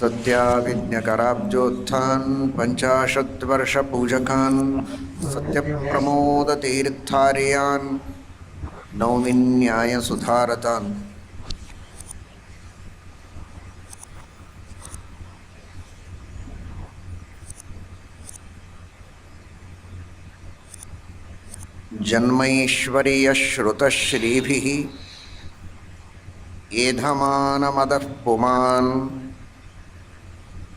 सत्याविज्ञकराब्जोत्थान् पञ्चाशत्वर्षपूजकान् सत्यप्रमोदतीर्थार्यान् नौमिन्यायसुधारतान् जन्मैश्वर्यश्रुतश्रीभिः एधमानमदः पुमान्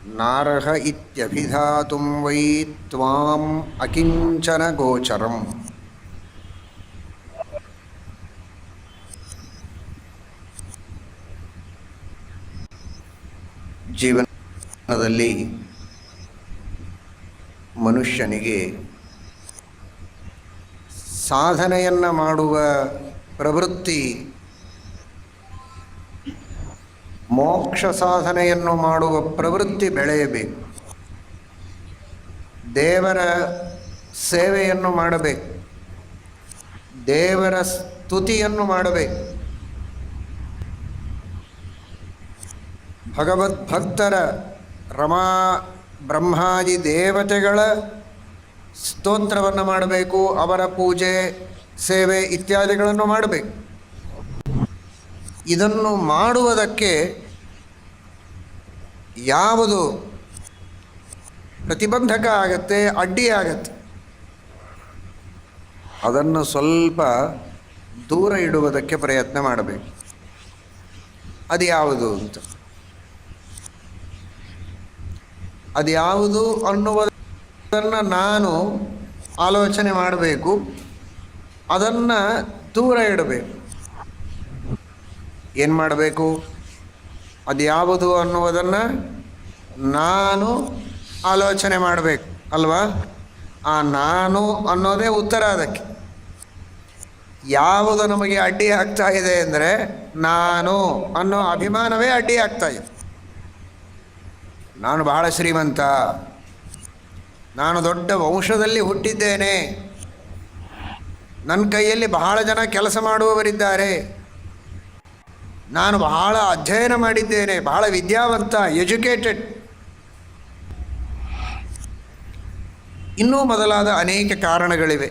ನಾರಹ ಇತ್ಯಭಿಧಾತು ವೈ ತ್ವಾಂ ಅಕಿಂಚನ ಗೋಚರಂ ಜೀವನದಲ್ಲಿ ಮನುಷ್ಯನಿಗೆ ಸಾಧನೆಯನ್ನು ಮಾಡುವ ಪ್ರವೃತ್ತಿ ಮೋಕ್ಷ ಸಾಧನೆಯನ್ನು ಮಾಡುವ ಪ್ರವೃತ್ತಿ ಬೆಳೆಯಬೇಕು. ದೇವರ ಸೇವೆಯನ್ನು ಮಾಡಬೇಕು. ದೇವರ ಸ್ತುತಿಯನ್ನು ಮಾಡಬೇಕು. ಭಗವದ್ಭಕ್ತರ ರಮಾ ಬ್ರಹ್ಮಾದಿ ದೇವತೆಗಳ ಸ್ತೋತ್ರವನ್ನು ಮಾಡಬೇಕು, ಅವರ ಪೂಜೆ, ಸೇವೆ ಇತ್ಯಾದಿಗಳನ್ನು ಮಾಡಬೇಕು. ಇದನ್ನು ಮಾಡುವುದಕ್ಕೆ ಯಾವುದು ಪ್ರತಿಬಂಧಕ ಆಗತ್ತೆ, ಅಡ್ಡಿ ಅದನ್ನು ಸ್ವಲ್ಪ ದೂರ ಇಡುವುದಕ್ಕೆ ಪ್ರಯತ್ನ ಮಾಡಬೇಕು. ಅದು ಯಾವುದು ಅಂತ. ಅದು ಯಾವುದು ಅನ್ನುವುದನ್ನು ನಾನು ಆಲೋಚನೆ ಮಾಡಬೇಕು. ಅದನ್ನು ದೂರ ಇಡಬೇಕು. ಏನು ಮಾಡಬೇಕು? ಅದು ಯಾವುದು ಅನ್ನುವುದನ್ನು ನಾನು ಆಲೋಚನೆ ಮಾಡಬೇಕು, ಅಲ್ವಾ? ಆ ನಾನು ಅನ್ನೋದೇ ಉತ್ತರ ಅದಕ್ಕೆ. ಯಾವುದು ನಮಗೆ ಅಡ್ಡಿ ಆಗ್ತಾ ಇದೆ ಅಂದರೆ ನಾನು ಅನ್ನೋ ಅಭಿಮಾನವೇ ಅಡ್ಡಿ ಆಗ್ತಾ ಇದೆ. ನಾನು ಬಹಳ ಶ್ರೀಮಂತ. ನಾನು ದೊಡ್ಡ ವಂಶದಲ್ಲಿ ಹುಟ್ಟಿದ್ದೇನೆ. ನನ್ನ ಕೈಯಲ್ಲಿ ಬಹಳ ಜನ ಕೆಲಸ ಮಾಡುವವರಿದ್ದಾರೆ. ನಾನು ಬಹಳ ಅಧ್ಯಯನ ಮಾಡಿದ್ದೇನೆ, ಬಹಳ ವಿದ್ಯಾವಂತ, ಎಜುಕೇಟೆಡ್. ಇನ್ನೂ ಮೊದಲಾದ ಅನೇಕ ಕಾರಣಗಳಿವೆ.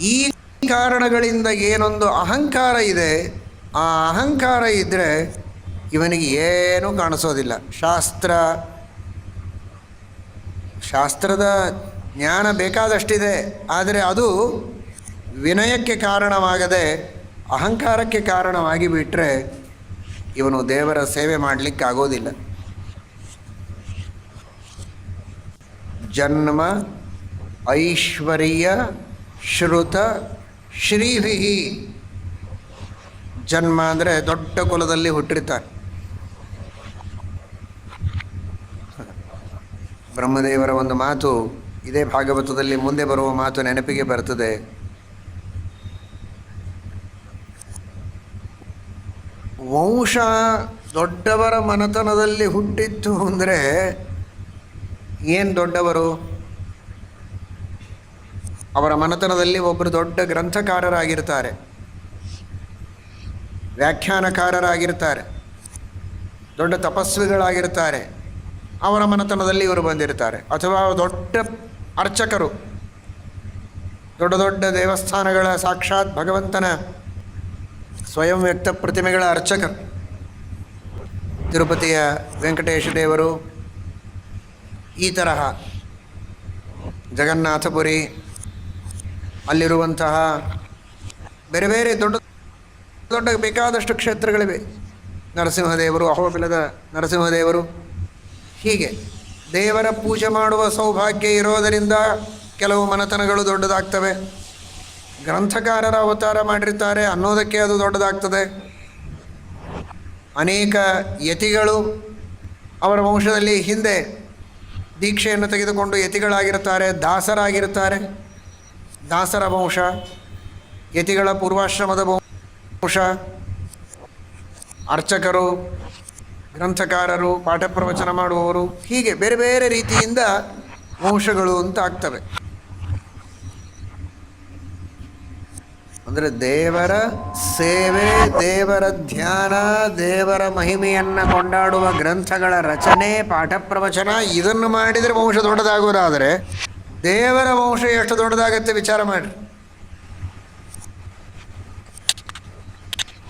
ಈ ಕಾರಣಗಳಿಂದ ಏನೊಂದು ಅಹಂಕಾರ ಇದೆ, ಆ ಅಹಂಕಾರ ಇದ್ದರೆ ಇವನಿಗೆ ಏನೂ ಕಾಣಿಸೋದಿಲ್ಲ. ಶಾಸ್ತ್ರ, ಶಾಸ್ತ್ರದ ಜ್ಞಾನ ಬೇಕಾದಷ್ಟಿದೆ, ಆದರೆ ಅದು ವಿನಯಕ್ಕೆ ಕಾರಣವಾಗದೆ ಅಹಂಕಾರಕ್ಕೆ ಕಾರಣವಾಗಿ ಬಿಟ್ಟರೆ ಇವನು ದೇವರ ಸೇವೆ ಮಾಡಲಿಕ್ಕೆ ಆಗೋದಿಲ್ಲ ಜನ್ಮ ಐಶ್ವರ್ಯ ಶ್ರುತ ಶ್ರೀಭಿಹಿ ಜನ್ಮ ಅಂದರೆ ದೊಡ್ಡ ಕುಲದಲ್ಲಿ ಹುಟ್ಟಿರ್ತಾರೆ ಬ್ರಹ್ಮದೇವರ ಒಂದು ಮಾತು ಇದೇ ಭಾಗವತದಲ್ಲಿ ಮುಂದೆ ಬರುವ ಮಾತು ನೆನಪಿಗೆ ಬರ್ತದೆ. ವಂಶ ದೊಡ್ಡವರ ಮನತನದಲ್ಲಿ ಹುಟ್ಟಿತ್ತು ಅಂದರೆ ಏನು ದೊಡ್ಡವರು? ಅವರ ಮನತನದಲ್ಲಿ ಒಬ್ಬರು ದೊಡ್ಡ ಗ್ರಂಥಕಾರರಾಗಿರ್ತಾರೆ. ವ್ಯಾಖ್ಯಾನಕಾರರಾಗಿರ್ತಾರೆ. ದೊಡ್ಡ ತಪಸ್ವಿಗಳಾಗಿರ್ತಾರೆ. ಅವರ ಮನತನದಲ್ಲಿ ಇವರು ಬಂದಿರ್ತಾರೆ. ಅಥವಾ ದೊಡ್ಡ ಅರ್ಚಕರು. ದೊಡ್ಡ ದೊಡ್ಡ ದೇವಸ್ಥಾನಗಳ ಸಾಕ್ಷಾತ್ ಭಗವಂತನ ಸ್ವಯಂ ವ್ಯಕ್ತ ಪ್ರತಿಮೆಗಳ ಅರ್ಚಕ ತಿರುಪತಿಯ ವೆಂಕಟೇಶ ದೇವರು. ಈ ತರಹ ಜಗನ್ನಾಥಪುರಿ ಅಲ್ಲಿರುವಂತಹ ಬೇರೆ ಬೇರೆ ದೊಡ್ಡ ದೊಡ್ಡ ಬೇಕಾದಷ್ಟು ಕ್ಷೇತ್ರಗಳಿವೆ. ನರಸಿಂಹದೇವರು, ಅಹೋಬಿಲದ ನರಸಿಂಹದೇವರು. ಹೀಗೆ ದೇವರ ಪೂಜೆ ಮಾಡುವ ಸೌಭಾಗ್ಯ ಇರೋದರಿಂದ ಕೆಲವು ಮನೆತನಗಳು ದೊಡ್ಡದಾಗ್ತವೆ. ಗ್ರಂಥಕಾರರ ಅವತಾರ ಮಾಡಿರ್ತಾರೆ ಅನ್ನೋದಕ್ಕೆ ಅದು ದೊಡ್ಡದಾಗ್ತದೆ. ಅನೇಕ ಯತಿಗಳು ಅವರ ವಂಶದಲ್ಲಿ ಹಿಂದೆ ದೀಕ್ಷೆಯನ್ನು ತೆಗೆದುಕೊಂಡು ಯತಿಗಳಾಗಿರ್ತಾರೆ ದಾಸರಾಗಿರ್ತಾರೆ ದಾಸರ ವಂಶ, ಯತಿಗಳ ಪೂರ್ವಾಶ್ರಮದ ವಂಶ, ಅರ್ಚಕರು, ಗ್ರಂಥಕಾರರು ಪಾಠ ಪ್ರವಚನ ಮಾಡುವವರು, ಹೀಗೆ ಬೇರೆ ಬೇರೆ ರೀತಿಯಿಂದ ವಂಶಗಳು ಅಂತ ಆಗ್ತವೆ. ಅಂದರೆ ದೇವರ ಸೇವೆ, ದೇವರ ಧ್ಯಾನ, ದೇವರ ಮಹಿಮೆಯನ್ನು ಕೊಂಡಾಡುವ ಗ್ರಂಥಗಳ ರಚನೆ, ಪಾಠ ಪ್ರವಚನ, ಇದನ್ನು ಮಾಡಿದರೆ ವಂಶ ದೊಡ್ಡದಾಗುವುದಾದರೆ ದೇವರ ವಂಶ ಎಷ್ಟು ದೊಡ್ಡದಾಗತ್ತೆ ವಿಚಾರ ಮಾಡಿರಿ.